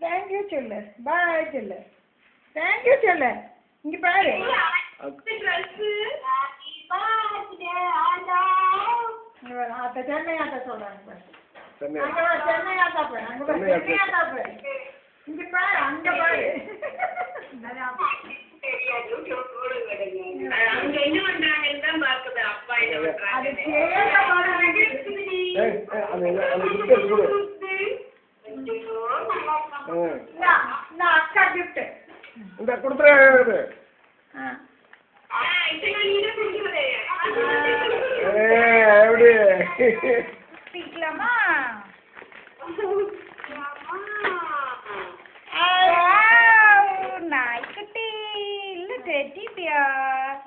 Thank you சொல்லு பாய் சொல்லு thank you சொல்லு இங்க பாரு அத்தை சென்னை ஆத்தா சொல்றாங்க பாரு சென்னை அங்க பாரு சென்னை ஆத்தா பாரு அங்க பாரு சென்னை ஆத்தா பாரு இங்க பாரு அங்க பாரு அங்க என்ன பண்றாங்கன்னு தான் பாக்குது அப்பா என்ன பண்றாங்க கேட்க மாட்டேங்குது ஏய், ஏய், அந்த அந்த gift எடுத்து கொடு ஆ. இந்தா, இந்த அக்கா gift. இந்த கொடுத்துரு ஆ. ஏய், எப்படி பிடிக்கலாமா Wow, நாய்க்குட்டி இல்ல டெடி பியர்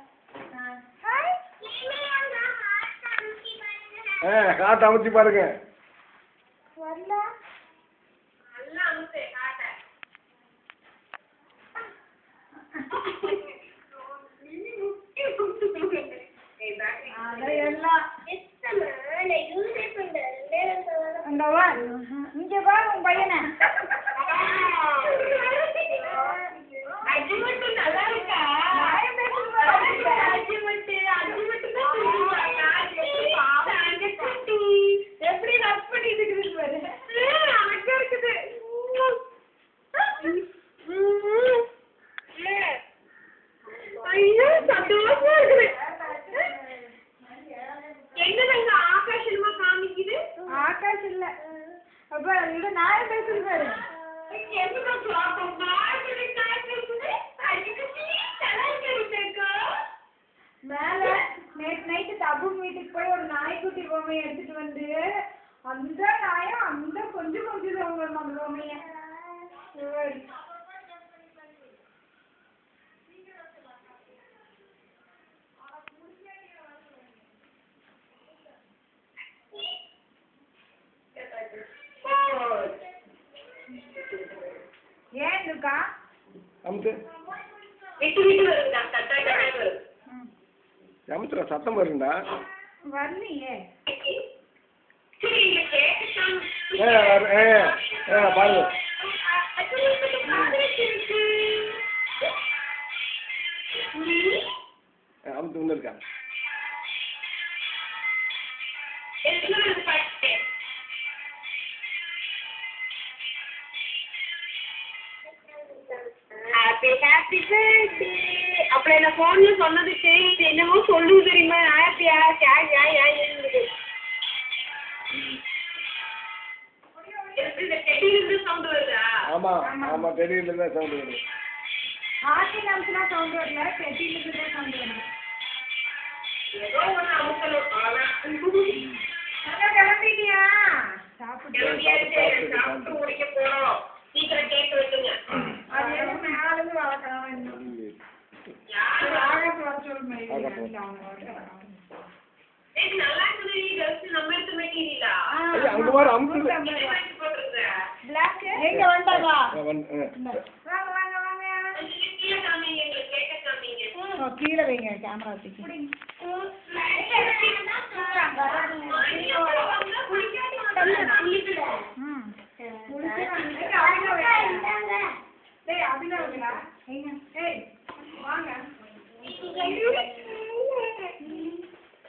ஹாய் ஆ காட்டு அமைச்சு பாருங்க. இங்க பாரு உன் பையனை அது மட்டும் நல்லா இருக்கா நாயம் பேசுறது அது மட்டும் அது மட்டும் தான் தெரியுமா? அந்த குட்டி எப்படி ரப் பண்ணிட்டு இருக்குது பாரு அழகா இருக்குது ஐயோ சந்தோஷமா இருக்குது எங்க ஆகாஷமா காமிக்குது ஆகாஷ் இல்ல அப்ப இது நாயம் பேசுறது பாரு எங்க பாப்போம் மார்கழி காய்ச்சல் அதுக்கு நல்லா இருக்கு மேல நேற்று நைட்டு தபு வீட்டுக்கு போய் ஒரு நாய்க்குட்டி பொம்மையை எடுத்துட்டு வந்து அந்த நாயம் அந்த கொஞ்சம் கொஞ்சம் அவங்க அந்த பொம்மைய சரி. ஏன் இருக்கா? அமுத்து விட்டு விட்டு வருதுடா கட்டாய் கட்டாய் அமுத்துற சத்தம் வருண்டா வரலையே. சரி இங்க கேட்டுட்டான் ஏ ஏ ஏ பாருங்க. ஏ, அமுத்து இருக்கா? அப்புறம் என்ன போன்ல சொன்னது கேட்டு என்னமோ சொல்லுது தெரியுமா? ஹாப்பியா யாய் யாய் யாய் இருந்தது இந்த டெடியிலிருந்து சவுண்ட் வருதா? ஆமா ஆமா தெரியல தான் சவுண்ட் வருது. ஆட்சி நாமத்துல சவுண்ட் வரல கெட்டில தான் சவுண்ட் வருது. ஏதோ ஒண்ணு அமுக்கணும். அவ்வளவுதான் அக்கா கிளம்பிட்டியா? சாப்பிட்டு. சாப்பிட்டு முடிக்க அங்க பாரு, அமுக்குது. எங்க வந்தாங்க கீழே வைங்க கேமரா வாங்க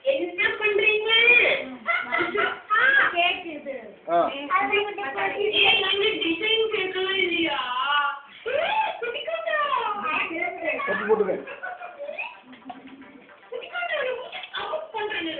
என்ன பண்றீங்க கேக் இது ஆ டிசைன் கேட்கலாம் இல்லையா கட்டி போட்டுங்க அடி மட்டும் ரெடியா நிக்கிறீங்க கட் பண்ணி ஆகாதுல நீ ஓடு அந்த ஸ்ப்ரிங் அடிச்சுடணும் ஆமா ஆமா அது உன் பையனுக்கு ஃபுல் பேண்ட் இருக்கு ஆ, கொ-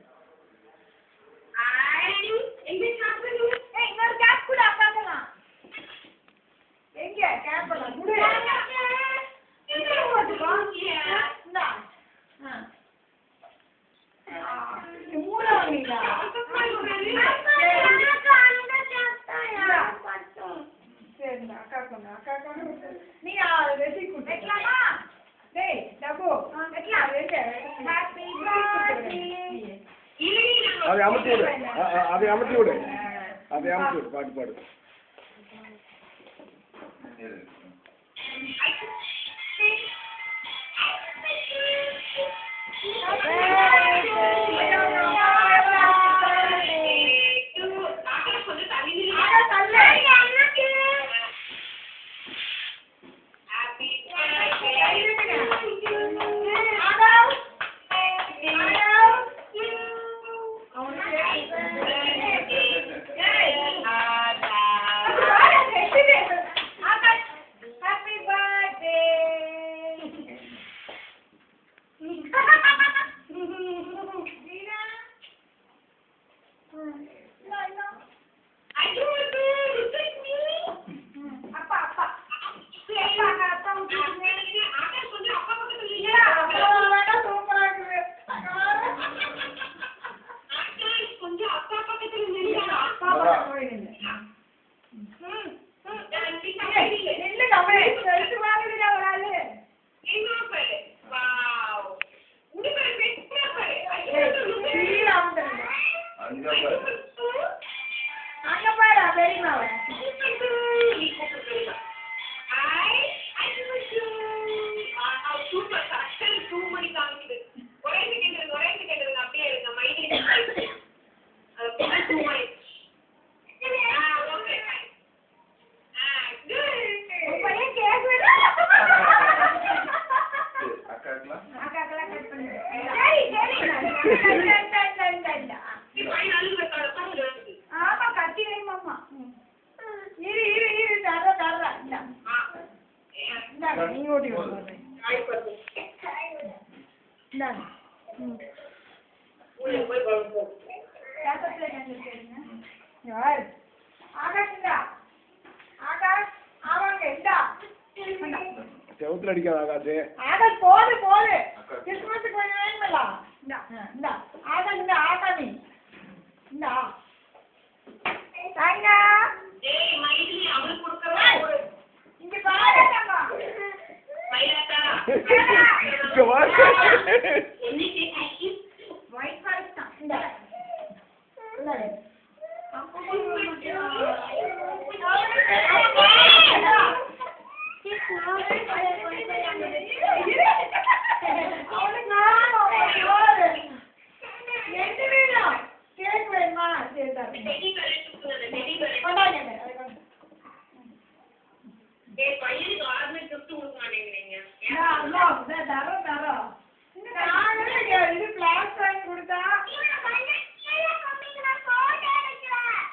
அதை அமர்த்தி விடு. அதை அமர்த்தி விடு. பாட்டு பாடு. Evet. நீ ஓட்டி யார் ஆகாஷ்டா ஆகாஷ் ஆமாங்க இந்தா செவுத்துல அடிக்காத ஆகாஷ் ஆகாஷ் போது போது கிறிஸ்துமஸுக்கு கொஞ்சம் வேணுமில்ல இந்தா இந்தா ஆகாஷ் இந்த ஆகாமி இந்தா தாங்க ஏய் மைதிலி அவளுக்கு கொடுக்கறேன் Yeah.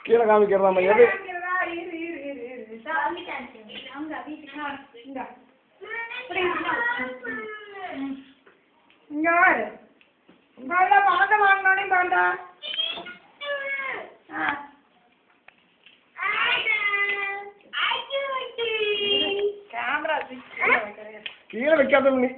கீழே காமிக்கிறதாம்மா எது? இங்க வாரு. பாண்டா பணத்தை வாங்கினோடனே பாண்டா கீழே வைக்காத நீ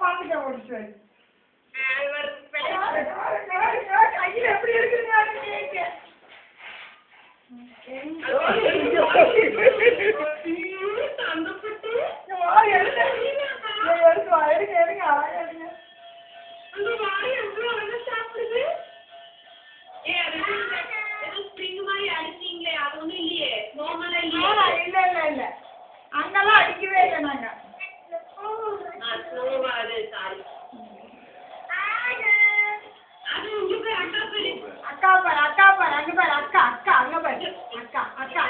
பாத்துக்க முடிச்சு கையில எப்படி இருக்குன்னு கேட்க எடுங்க மாதிரி அடிச்சீங்களே அது ஒன்றும் இல்லையே. நோமலா இல்லையே? இல்லை இல்லை இல்லை. அங்கெல்லாம் அடிக்கவே இல்லை நாங்கள் அக்கா பாரு? அக்கா பாரு அங்க பாரு அக்கா அக்கா அங்க பாரு. அக்கா அக்கா.